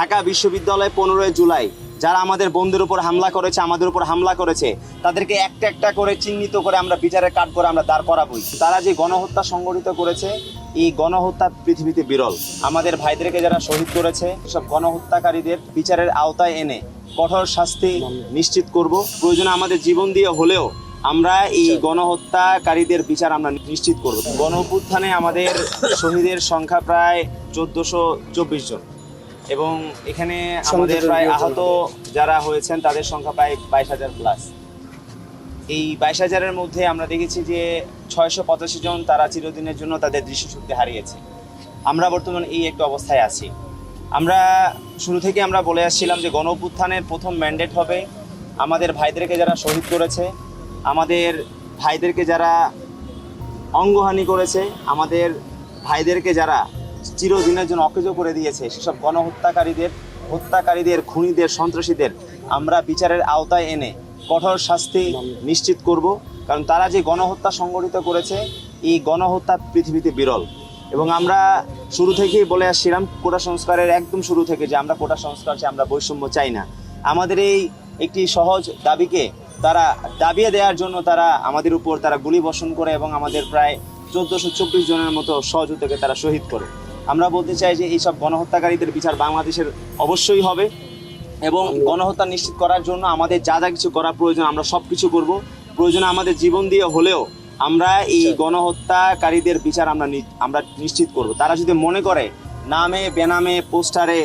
ঢাকা বিশ্ববিদ্যালয়ে পনেরোই জুলাই। যারা আমাদের বন্ধুর উপর হামলা করেছে, আমাদের উপর হামলা করেছে, তাদেরকে একটা একটা করে চিহ্নিত করে আমরা বিচারের কাঠ করে আমরা দাঁড় করাবই। তারা যে গণহত্যা সংগঠিত করেছে, এই গণহত্যা পৃথিবীতে বিরল। আমাদের ভাইদেরকে যারা শহীদ করেছে, সব গণহত্যাকারীদের বিচারের আওতায় এনে কঠোর শাস্তি নিশ্চিত করব। প্রয়োজনে আমাদের জীবন দিয়ে হলেও আমরা এই গণহত্যাকারীদের বিচার আমরা নিশ্চিত করব। গণ আমাদের শহীদের সংখ্যা প্রায় চোদ্দশো চব্বিশ জন। এবং এখানে আমাদের প্রায় আহত যারা হয়েছেন তাদের সংখ্যা প্রায় বাইশ হাজার প্লাস এই বাইশ হাজারের মধ্যে আমরা দেখেছি যে ছয়শো পঁচাশি জন তারা চিরদিনের জন্য তাদের দৃষ্টিশক্তি হারিয়েছে। আমরা বর্তমান এই একটা অবস্থায় আছি। আমরা শুরু থেকে আমরা বলে আসছিলাম যে গণ প্রথম ম্যান্ডেট হবে আমাদের ভাইদেরকে যারা শহীদ করেছে আমাদের ভাইদেরকে যারা অঙ্গহানি করেছে আমাদের ভাইদেরকে যারা চিরদিনের জন্য অকেজ করে দিয়েছে। সেসব গণহত্যাকারীদের, হত্যাকারীদের, খুনিদের, সন্ত্রাসীদের আমরা বিচারের আওতায় এনে কঠোর শাস্তি নিশ্চিত করব, কারণ তারা যে গণহত্যা সংগঠিত করেছে, এই গণহত্যা পৃথিবীতে বিরল। এবং আমরা শুরু থেকেই বলে আসছিলাম, কোটা সংস্কারের একদম শুরু থেকে যে আমরা কোটা সংস্কার চাই, আমরা বৈষম্য চাই না। আমাদের এই একটি সহজ দাবিকে তারা দাবিয়ে দেওয়ার জন্য তারা আমাদের উপর তারা গুলি বর্ষণ করে এবং আমাদের প্রায় চোদ্দশো চব্বিশ জনের মতো সহযোগিতাকে তারা শহীদ করে। আমরা বলতে চাই যে এইসব গণহত্যাকারীদের বিচার বাংলাদেশের অবশ্যই হবে এবং গণহত্যা নিশ্চিত করার জন্য আমাদের যা যা কিছু করা প্রয়োজন আমরা সব কিছু করব। প্রয়োজনে আমাদের জীবন দিয়ে হলেও আমরা এই গণহত্যাকারীদের বিচার আমরা আমরা নিশ্চিত করব। তারা যদি মনে করে নামে বেনামে পোস্টারে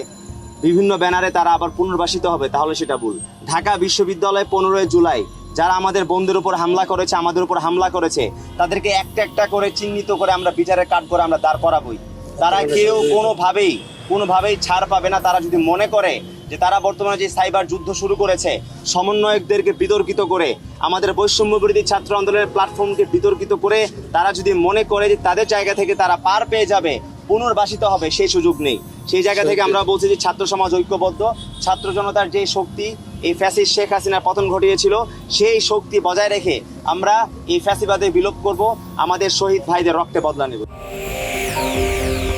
বিভিন্ন ব্যানারে তারা আবার পুনর্বাসিত হবে তাহলে সেটা ভুল। ঢাকা বিশ্ববিদ্যালয়ে পনেরোই জুলাই যারা আমাদের বন্ধুর উপর হামলা করেছে আমাদের উপর হামলা করেছে তাদেরকে একটা একটা করে চিহ্নিত করে আমরা বিচারের কাঠ করে আমরা দাঁড় করাবই। তারা কেউ কোনোভাবেই কোনোভাবেই ছাড় পাবে না। তারা যদি মনে করে যে তারা বর্তমানে যে সাইবার যুদ্ধ শুরু করেছে সমন্বয়কদেরকে বিতর্কিত করে আমাদের বৈষম্য বিরোধী ছাত্র আন্দোলনের প্ল্যাটফর্মকে বিতর্কিত করে তারা যদি মনে করে যে তাদের জায়গা থেকে তারা পার পেয়ে যাবে পুনর্বাসিত হবে সেই সুযোগ নেই। সেই জায়গা থেকে আমরা বলছি যে ছাত্র সমাজ ঐক্যবদ্ধ ছাত্র জনতার যে শক্তি এই ফ্যাসিস্ট শেখ হাসিনার পতন ঘটিয়েছিল সেই শক্তি বজায় রেখে আমরা এই ফ্যাসিবাদে বিলোপ করব আমাদের শহীদ ভাইদের রক্তে বদলা নেব। Música